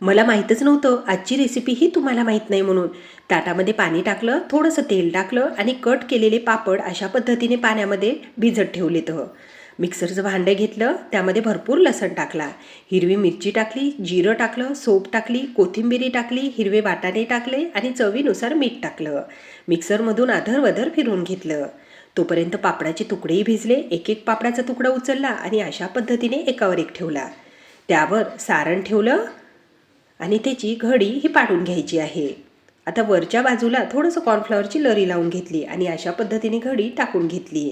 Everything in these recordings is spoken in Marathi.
मला माहीतच नव्हतं. आजची रेसिपी ही तुम्हाला माहीत नाही म्हणून. ताटामध्ये पाणी टाकलं थोडंसं तेल टाकलं आणि कट केलेले पापड अशा पद्धतीने पाण्यामध्ये भिजत ठेवले तर मिक्सरचं भांडं घेतलं त्यामध्ये भरपूर लसण टाकला. हिरवी मिरची टाकली जिरं टाकलं सोप टाकली कोथिंबिरी टाकली हिरवे वाटाणे टाकले आणि चवीनुसार मीठ टाकलं. मिक्सरमधून अधरवधर फिरून घेतलं. तोपर्यंत पापडाचे तुकडेही भिजले एक एक पापडाचा तुकडा उचलला आणि अशा पद्धतीने एकावर एक ठेवला. त्यावर सारण ठेवलं आणि त्याची घडी ही पाडून घ्यायची आहे. आता वरच्या बाजूला थोडंसं कॉर्नफ्लॉवरची लरी लावून घेतली आणि अशा पद्धतीने घडी टाकून घेतली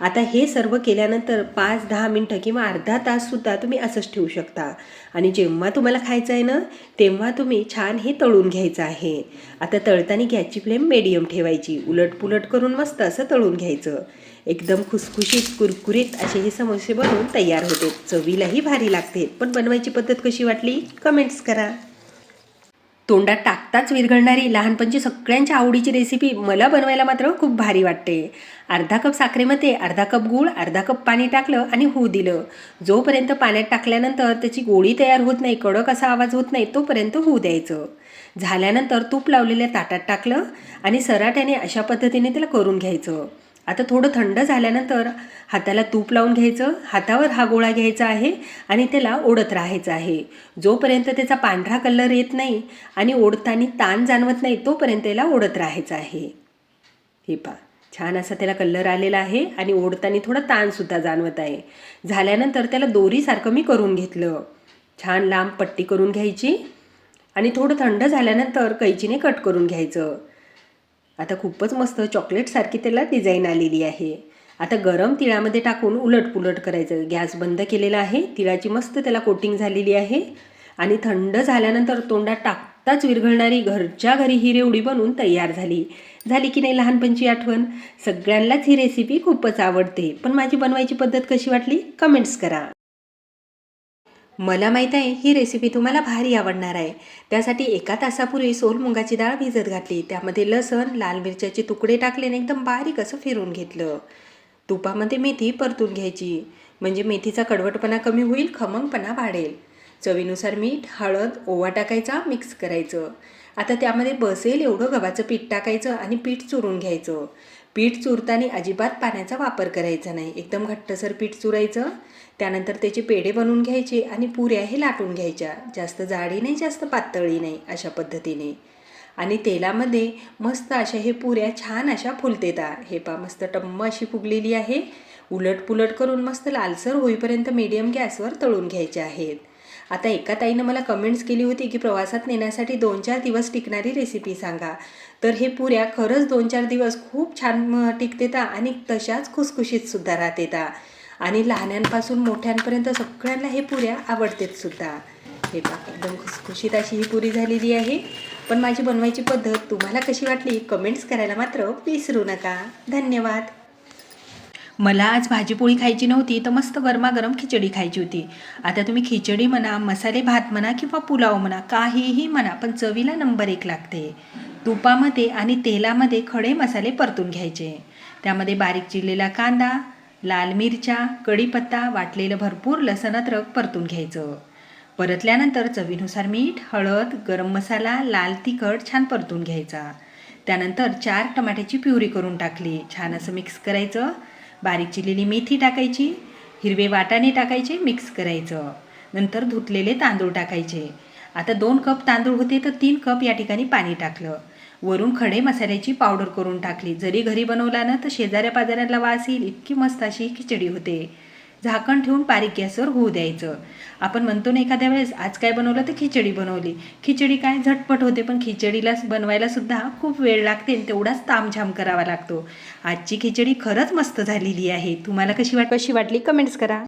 आता हे सर्व केल्यानंतर पाच दहा मिनटं किंवा अर्धा ताससुद्धा तुम्ही असंच ठेवू शकता. आणि जेव्हा तुम्हाला खायचं आहे ना तेव्हा तुम्ही छान हे तळून घ्यायचं आहे. आता तळताना गॅसची फ्लेम मेडियम ठेवायची. उलटपुलट करून मस्त असं तळून घ्यायचं. एकदम खुसखुशीत कुरकुरीत असे हे समोसे बनवून तयार होते. चवीलाही भारी लागते. पण बनवायची पद्धत कशी वाटली? कमेंट्स करा. तोंडात टाकताच विरघळणारी लहानपणची सगळ्यांच्या आवडीची रेसिपी मला बनवायला मात्र खूप भारी वाटते. अर्धा कप साखरेमध्ये अर्धा कप गूळ अर्धा कप पाणी टाकलं आणि होऊ दिलं. जोपर्यंत पाण्यात टाकल्यानंतर त्याची गोळी तयार होत नाही कडक असा आवाज होत नाही तोपर्यंत होऊ द्यायचं. झाल्यानंतर तूप लावलेल्या ताटात टाकलं आणि सराट्याने अशा पद्धतीने त्याला करून घ्यायचं. आता थोडं थंड झाल्यानंतर हाताला तूप लावून घ्यायचं हातावर हा गोळा घ्यायचा आहे आणि त्याला ओढत राहायचं आहे. जोपर्यंत त्याचा पांढरा कलर येत नाही आणि ओढताना ताण जाणवत नाही तोपर्यंत त्याला ओढत राहायचं आहे. हे पा छान असा त्याला कलर आलेला आहे आणि ओढताना थोडा ताणसुद्धा जाणवत आहे. झाल्यानंतर त्याला दोरीसारखं मी करून घेतलं. छान लांब पट्टी करून घ्यायची आणि थोडं थंड झाल्यानंतर कैचीने कट करून घ्यायचं. आता खूपच मस्त चॉकलेटसारखी त्याला डिझाईन आलेली आहे. आता गरम तिळामध्ये टाकून उलट पुलट करायचं. गॅस बंद केलेला आहे. तिळाची मस्त त्याला कोटिंग झालेली आहे. आणि थंड झाल्यानंतर तोंडात टाकताच विरघळणारी घरच्या घरी ही रेवडी बनवून तयार झाली. झाली की नाही लहानपणची आठवण? सगळ्यांनाच ही रेसिपी खूपच आवडते. पण माझी बनवायची पद्धत कशी वाटली? कमेंट्स करा. मला माहीत आहे ही रेसिपी तुम्हाला भारी आवडणार आहे. त्यासाठी एका तासापूर्वी सोल मुंगाची डाळ भिजत घातली. त्यामध्ये लसण लाल मिरच्याचे तुकडे टाकले आणि एकदम बारीक असं फिरून घेतलं. तुपामध्ये मेथी परतून घ्यायची. म्हणजे मेथीचा कडवटपणा कमी होईल खमंगपणा वाढेल. चवीनुसार मीठ हळद ओवा टाकायचा मिक्स करायचं. आता त्यामध्ये बसेल एवढं गव्हाचं पीठ टाकायचं आणि पीठ चुरून घ्यायचं. पीठ चुरताना अजिबात पाण्याचा वापर करायचा नाही. एकदम घट्टसर पीठ चुरायचं त्यानंतर त्याचे पेढे बनवून घ्यायचे आणि पुऱ्या हे लाटून घ्यायच्या. जास्त जाडी नाही जास्त पातळी नाही अशा पद्धतीने. आणि तेलामध्ये मस्त अशा हे पुऱ्या छान अशा फुलतेता. हे पा मस्त टम्म अशी फुगलेली आहे. उलट पुलट करून मस्त लालसर होईपर्यंत मीडियम गॅसवर तळून घ्यायचे आहेत. आता एका ताईनं मला कमेंट्स केली होती की प्रवासात नेण्यासाठी दोन चार दिवस टिकणारी रेसिपी सांगा. तर हे पुऱ्या खरंच दोन चार दिवस खूप छान टिकतेता आणि तशाच खुसखुशीतसुद्धा राहतेता. आणि लहान्यांपासून मोठ्यांपर्यंत सगळ्यांना हे पुऱ्या आवडतेत सुद्धा. हे पा एकदम खुसखुशीत अशी ही पुरी झालेली आहे. पण माझी बनवायची पद्धत तुम्हाला कशी वाटली? कमेंट्स करायला मात्र विसरू नका. धन्यवाद. मला आज भाजीपोळी खायची नव्हती तर मस्त गरमागरम खिचडी खायची होती. आता तुम्ही खिचडी म्हणा मसाले भात म्हणा किंवा पुलाव म्हणा काहीही म्हणा पण चवीला नंबर एक लागते. तुपामध्ये आणि तेलामध्ये खडे मसाले परतून घ्यायचे. त्यामध्ये बारीक चिरलेला कांदा लाल मिरच्या कढीपत्ता वाटलेलं भरपूर लसण अद्रक परतून घ्यायचं. परतल्यानंतर चवीनुसार मीठ हळद गरम मसाला लाल तिखट छान परतून घ्यायचा. त्यानंतर चार टमाट्याची प्युरी करून टाकली. छान असं मिक्स करायचं. बारीक चिरलेली मेथी टाकायची हिरवे वाटाणे टाकायचे मिक्स करायचं. नंतर धुतलेले तांदूळ टाकायचे. आता दोन कप तांदूळ होते तर तीन कप या ठिकाणी पाणी टाकलं. वरून खडे मसाल्याची पावडर करून टाकली. जरी घरी बनवला ना तर शेजाऱ्या पाजाऱ्याला वास येईल. इतकी मस्त अशी खिचडी होते. झाकण ठेवून बारीक गॅसवर होऊ द्यायचं. आपण म्हणतो ना एखाद्या वेळेस आज काय बनवलं तर खिचडी बनवली. खिचडी काय झटपट होते पण खिचडीला बनवायला सुद्धा खूप वेळ लागते आणि तेवढाच तामझाम करावा लागतो. आजची खिचडी खरंच मस्त झालेली आहे. तुम्हाला कशी वाट कशी वाटली? कमेंट्स करा.